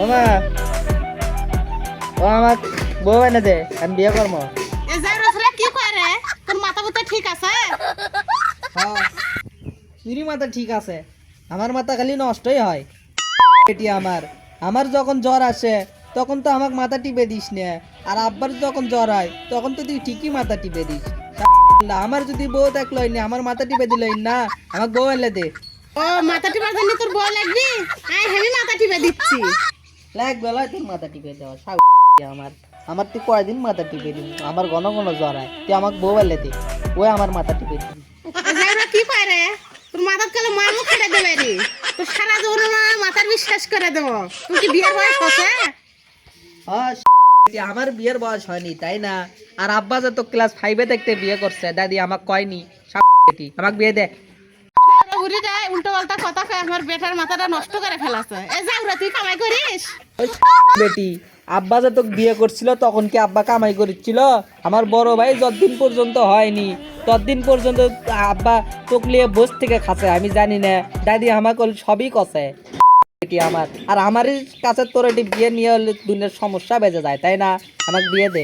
ও ও আমার বউ এনে দে আমি বিয়ে করব। এ যাই রসরা কি করে তোর মাথা বুতা ঠিক আছে? চুরি মাথা ঠিক আছে। আমার মাথা খালি নষ্টই হয়। এটি আমার। আমার যখন জ্বর আসে তখন তো আমাকে মাথা টিপে দিস না। আর আব্বার যখন জ্বর হয় তখন তো তুই ঠিকই মাথা টিপে দিস। আমার যদি বউ দেখলই না আমার মাথা টিপে দিলই না আমাকে বউ এলে দে। ও মাথা টিপার জন্য তোর বউ লাগবি? আই হেভি মাথা টিপে দিচ্ছি। লাগবে লয় তোর মাথা টিপে দেওয়া সাউ আমার। আমার তুই কয়দিন মাথা টিপে দিবি? আমার ঘন ঘন জ্বর হয়। তুই আমাকে বউ দে ওই আমার মাথা টিপে রে, কি তোর মাথার কালে মামু দেবে রে। তোর সারা জীবন মাথার বিশ্বাস করে দেবো। তুই কি বিয়ের বয়স হচ্ছে আমার বিয়ের বয়স হয়নি তাই না? আর আব্বা যে তো ক্লাস ফাইভে দেখতে বিয়ে করছে দাদি আমাকে কয়নি? আমাকে বিয়ে দে। উল্টো পাল্টা কথা কয় আমার বেটার মাথাটা নষ্ট করে ফেলাছে। এ যাও তুই কামাই করিস? বেটি, আব্বা যে তোকে বিয়ে করছিল তখন কি আব্বা কামাই করছিল? আমার বড় ভাই যতদিন পর্যন্ত হয়নি, ততদিন পর্যন্ত আব্বা তোকে নিয়ে বস থেকে খাচ্ছে, আমি জানি না। দাদি আমাকে সবই কষে বেটি আমার, আর আমারই কাছে তোর এটি বিয়ে নিয়ে হলে দুনিয়ার সমস্যা বেজে যায়, তাই না? আমাকে বিয়ে দে।